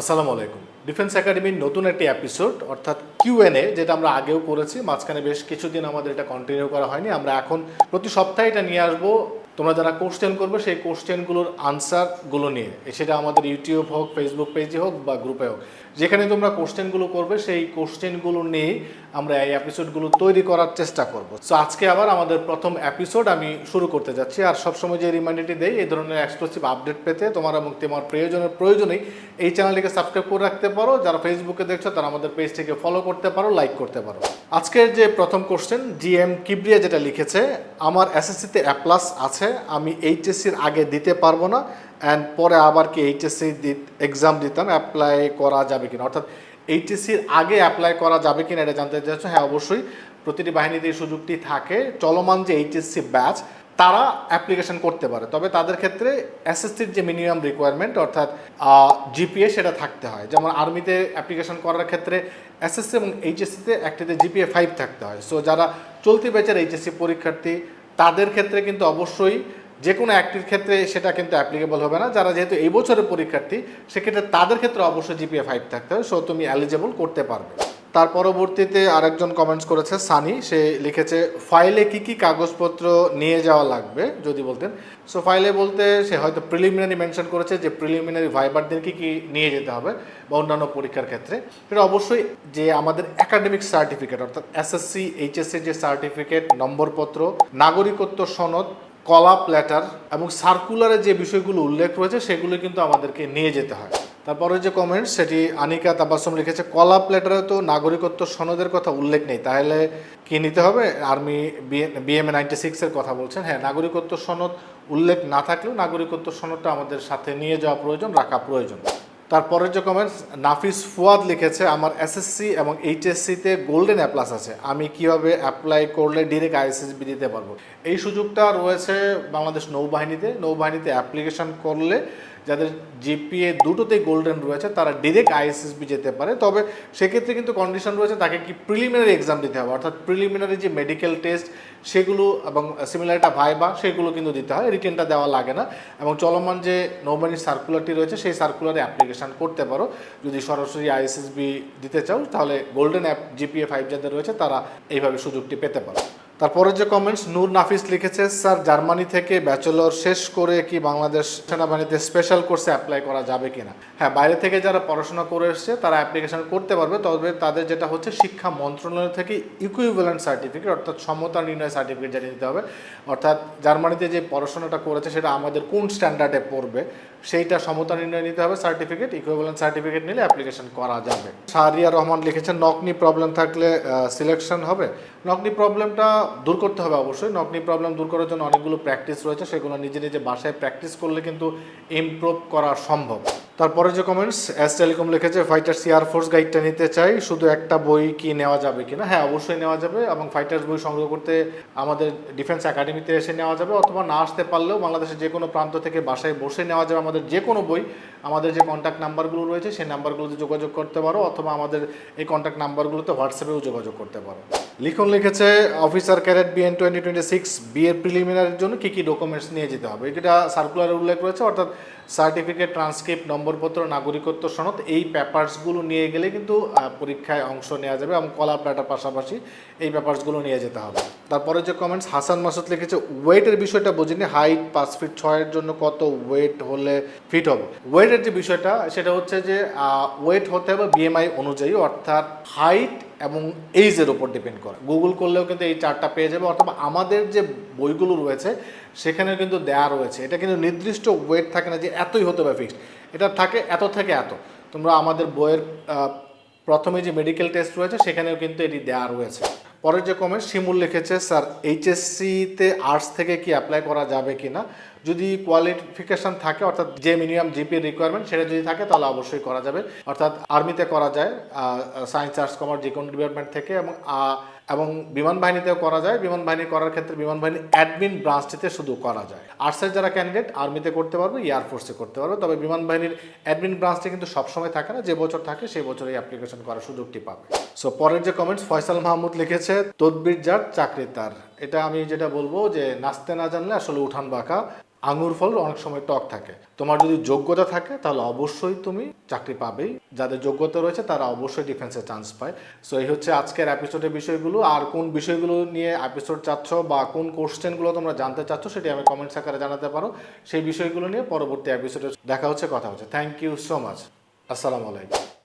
আসসালামু আলাইকুম। ডিফেন্স একাডেমির নতুন একটি এপিসোড অর্থাৎ কিউএনএ যেটা আমরা আগেও করেছি। মাঝখানে বেশ কিছুদিন আমাদের এটা কন্টিনিউ করা হয়নি। আমরা এখন প্রতি সপ্তাহে এটা নিয়ে আসব। তোমরা যারা কোশ্চেন করবে, সেই কোশ্চেনগুলোর আনসারগুলো নিয়ে। সেটা আমাদের ইউটিউব হোক ফেসবুক পেজে হোক বা গ্রুপে হোক। যেখানে তোমরা কোশ্চেনগুলো করবে, সেই কোশ্চেনগুলো নিয়ে আমরা এই এপিসোডগুলো তৈরি করার চেষ্টা করব। সো আজকে আবার আমাদের প্রথম এপিসোড আমি শুরু করতে যাচ্ছি। আর সবসময় যে রিমাইন্ডারটি দেই, এই ধরনের এক্সক্লুসিভ আপডেট পেতে তোমার এবং তোমার প্রয়োজনের প্রয়োজনেই এই চ্যানেলটিকে সাবস্ক্রাইব করে রাখতে পারো। যারা ফেসবুকে দেখছ, তারা আমাদের পেজটিকে ফলো করতে পারো লাইক করতে পারো। আজকের যে প্রথম কোশ্চেন জিএম কিবরিয়া যেটা লিখেছে, আমার এসএসসিতে এ প্লাস আছে, আমি এইচএসসির আগে দিতে পারব না অ্যান্ড পরে আবার কি এইচএসসি এক্সাম দিতাম অ্যাপ্লাই করা যাবে কিনা। অর্থাৎ এইচএসসির আগে অ্যাপ্লাই করা যাবে কিনা এটা জানতে চাচ্ছ হ্যাঁ অবশ্যই। প্রতিটি বাহিনীতে এই সুযোগটি থাকে। চলমান যে এইচএসসি ব্যাচ তারা অ্যাপ্লিকেশন করতে পারে। তবে তাদের ক্ষেত্রে এসএসসির যে মিনিমাম রিকোয়ারমেন্ট অর্থাৎ জিপিএ সেটা থাকতে হয়। যেমন আর্মিতে অ্যাপ্লিকেশন করার ক্ষেত্রে এসএসসি এবং এইচএসসিতে একটিতে জিপিএ ফাইভ থাকতে হয়। সো যারা চলতি ব্যাচের এইচএসসি পরীক্ষার্থী তাদের ক্ষেত্রে কিন্তু অবশ্যই যে কোনো একটির ক্ষেত্রে সেটা কিন্তু অ্যাপ্লিকেবল হবে না। যারা যেহেতু এই বছরের পরীক্ষার্থী, সেক্ষেত্রে তাদের ক্ষেত্রে অবশ্যই জিপিএ ফাইভ থাকতে হবে। সো তুমি অ্যালিজেবল করতে পারবে। তার পরবর্তীতে আরেকজন কমেন্টস করেছে, সানি, সে লিখেছে ফাইলে কি কি কাগজপত্র নিয়ে যাওয়া লাগবে? যদি বলতেন। সো ফাইলে বলতে সে হয়তো প্রিলিমিনারি মেনশন করেছে যে প্রিলিমিনারি ভাইবারদের কি কি নিয়ে যেতে হবে বা অন্যান্য পরীক্ষার ক্ষেত্রে। সেটা অবশ্যই যে আমাদের একাডেমিক সার্টিফিকেট অর্থাৎ এসএসসি এইচএসসি যে সার্টিফিকেট নম্বরপত্র, নাগরিকত্ব সনদ কলাপ লেটার এবং সার্কুলারে যে বিষয়গুলো উল্লেখ রয়েছে, সেগুলো কিন্তু আমাদেরকে নিয়ে যেতে হয়। তারপরে যে কমেন্ট সেটি আনিকা তাবাসম লিখেছে কলা প্লেটারে তো নাগরিকত্ব সনদের কথা উল্লেখ নেই, তাহলে কি নিতে হবে? আর্মি বিএমএ নাইনটি সিক্সের কথা বলছেন হ্যাঁ নাগরিকত্ব সনদ উল্লেখ না থাকলেও নাগরিকত্ব সনদটা আমাদের সাথে নিয়ে যাওয়া প্রয়োজন, রাখা প্রয়োজন। তারপরের যে কমেন্টস নাফিস ফুয়াদ লিখেছে, আমার এসএসসি এবং এইচএসসিতে গোল্ডেন অ্যাপ্লাস আছে, আমি কীভাবে অ্যাপ্লাই করলে ডিরেক্ট আইএসএসবি দিতে পারব? এই সুযোগটা রয়েছে বাংলাদেশ নৌবাহিনীতে নৌবাহিনীতে অ্যাপ্লিকেশন করলে যাদের জিপিএ দুটোতেই গোল্ডেন রয়েছে, তারা ডিরেক্ট আইএসএসবি যেতে পারে। তবে সেক্ষেত্রে কিন্তু কন্ডিশন রয়েছে তাকে কি প্রিলিমিনারি এক্সাম দিতে হবে। অর্থাৎ প্রিলিমিনারি যে মেডিকেল টেস্ট সেগুলো এবং সিমিলার একটা ভাইবা সেগুলো কিন্তু দিতে হয়। রিটেনটা দেওয়া লাগে না। এবং চলমান যে নৌবাহিনীর সার্কুলারটি রয়েছে, সেই সার্কুলারে অ্যাপ্লিকেশন করতে পারো। যদি সরাসরি আইএসএসবি দিতে চাও, তাহলে গোল্ডেন অ্যাপ জিপিএ ফাইভ যাদের রয়েছে, তারা এইভাবে সুযোগটি পেতে পারো। তারপরে যে কমেন্টস নূর নাফিস লিখেছে, স্যার, জার্মানি থেকে ব্যাচেলর শেষ করে কি বাংলাদেশ সেনাবাহিনীতে স্পেশাল কোর্সে অ্যাপ্লাই করা যাবে কিনা? হ্যাঁ বাইরে থেকে যারা পড়াশোনা করে এসছে, তারা অ্যাপ্লিকেশন করতে পারবে, তবে তাদের যেটা হচ্ছে, শিক্ষা মন্ত্রণালয় থেকে ইকুইভ্যালেন্ট সার্টিফিকেট অর্থাৎ সমতা নির্ণয় সার্টিফিকেট যেটা নিতে হবে। অর্থাৎ জার্মানিতে যে পড়াশোনাটা করেছে, সেটা আমাদের কোন স্ট্যান্ডার্ডে পড়বে, সেইটা সমতা নির্ণয় নিতে হবে সার্টিফিকেট ইকুইভ্যালেন্ট সার্টিফিকেট নিলে অ্যাপ্লিকেশন করা যাবে। শাহরিয়া রহমান লিখেছেন নকনি প্রবলেম থাকলে সিলেকশন হবে? নকনি প্রবলেমটা দূর করতে হবে অবশ্যই। নকনি প্রবলেম দূর করার জন্য অনেকগুলো প্র্যাকটিস রয়েছে, সেগুলো নিজে নিজে বাসায় প্র্যাকটিস করলে কিন্তু ইমপ্রুভ করা সম্ভব। তারপরে যে কমেন্টস এস টেলিকম লিখেছে ফাইটার্স এয়ারফোর্স গাইডটা নিতে চাই, শুধু একটা বই কি নেওয়া যাবে কি না হ্যাঁ অবশ্যই নেওয়া যাবে এবং ফাইটার্স বই সংগ্রহ করতে আমাদের ডিফেন্স একাডেমিতে এসে নেওয়া যাবে অথবা না আসতে পারলেও বাংলাদেশের যে কোনো প্রান্ত থেকে বাসায় বসে নেওয়া যাবে আমাদের যে কোনো বই। আমাদের যে কন্ট্যাক্ট নাম্বারগুলো রয়েছে, সেই নাম্বারগুলোতে যোগাযোগ করতে পারো অথবা আমাদের এই কন্ট্যাক্ট নাম্বারগুলোতে হোয়াটসঅ্যাপেও যোগাযোগ করতে পারো। লিখন লিখেছে officer cadet BN twenty twenty six বিয়ের প্রিলিমিনারির জন্য কী কী ডকুমেন্টস নিয়ে যেতে হবে? এটা সার্কুলারে উল্লেখ রয়েছে, অর্থাৎ সার্টিফিকেট ট্রান্সক্রিপ্ট নম্বরপত্র, নাগরিকত্ব সনদ, এই পেপারসগুলো নিয়ে গেলে কিন্তু পরীক্ষায় অংশ নেওয়া যাবে এবং কলাপ ডাটার পাশাপাশি এই পেপারসগুলো নিয়ে যেতে হবে। তারপরে যে কমেন্টস হাসান মাসুদ লিখেছে ওয়েটের বিষয়টা বুঝিনি হাইট পাঁচ ফিট ছয়ের জন্য কত ওয়েট হলে ফিট হবে? ওয়েটের যে বিষয়টা, সেটা হচ্ছে যে ওয়েট হতে হবে বিএমআই অনুযায়ী, অর্থাৎ হাইট এবং এইজের উপর ডিপেন্ড করে। গুগল করলেও কিন্তু এই চারটা পেয়ে যাবে, অথবা আমাদের যে বইগুলো রয়েছে সেখানে কিন্তু দেয়া রয়েছে। এটা কিন্তু নির্দিষ্ট ওয়েট থাকে না যে এতই হতে হবে ফিক্সড এটা থাকে, এত থেকে এত। তোমরা আমাদের বইয়ের প্রথমে যে মেডিকেল টেস্ট রয়েছে, সেখানেও কিন্তু এটি দেওয়া রয়েছে। পরের যে কমেন্ট শিমুল লিখেছে, স্যার, এইচএসসিতে আর্টস থেকে কি অ্যাপ্লাই করা যাবে কি না যদি কোয়ালিফিকেশন থাকে, অর্থাৎ যে মিনিমাম জিপির রিকোয়ারমেন্ট সেটা যদি থাকে, তাহলে অবশ্যই করা যাবে। অর্থাৎ আর্মিতে করা যায় সায়েন্স আর্টস কমার্স যে কোনো ডিপার্টমেন্ট থেকে এবং এবং বিমান বাহিনীতেও করা যায়। বিমান বাহিনী করার ক্ষেত্রে বিমান বাহিনী অ্যাডমিন ব্রাঞ্চটিতে শুধু করা যায়। আর্টসের যারা ক্যান্ডিডেট আর্মিতে করতে পারবে এয়ারফোর্সে করতে পারবে। তবে বিমান বাহিনীর অ্যাডমিন ব্রাঞ্চটি কিন্তু সবসময় থাকে না, যে বছর থাকে সেই বছর এই অ্যাপ্লিকেশন করার সুযোগটি পাবে। সো পরের যে কমেন্টস ফয়সাল মাহমুদ লিখেছে, তদবির যার, চাকরি তার। এটা আমি যেটা বলব যে, নাচতে না জানলে আসলে উঠান বাঁকা। আঙুর ফল অনেক সময় টক থাকে। তোমার যদি যোগ্যতা থাকে, তাহলে অবশ্যই তুমি চাকরি পাবেই। যাদের যোগ্যতা রয়েছে, তারা অবশ্যই ডিফেন্সে চান্স পায়। সো এই হচ্ছে আজকের এপিসোডের বিষয়গুলো। আর কোন বিষয়গুলো নিয়ে এপিসোড চাচ্ছ বা কোন কোশ্চেনগুলো তোমরা জানতে চাচ্ছ, সেটি আমি কমেন্টস আকারে জানাতে পারো। সেই বিষয়গুলো নিয়ে পরবর্তী এপিসোডে দেখা হচ্ছে, কথা হচ্ছে। থ্যাংক ইউ সো মাচ আসসালামু আলাইকুম।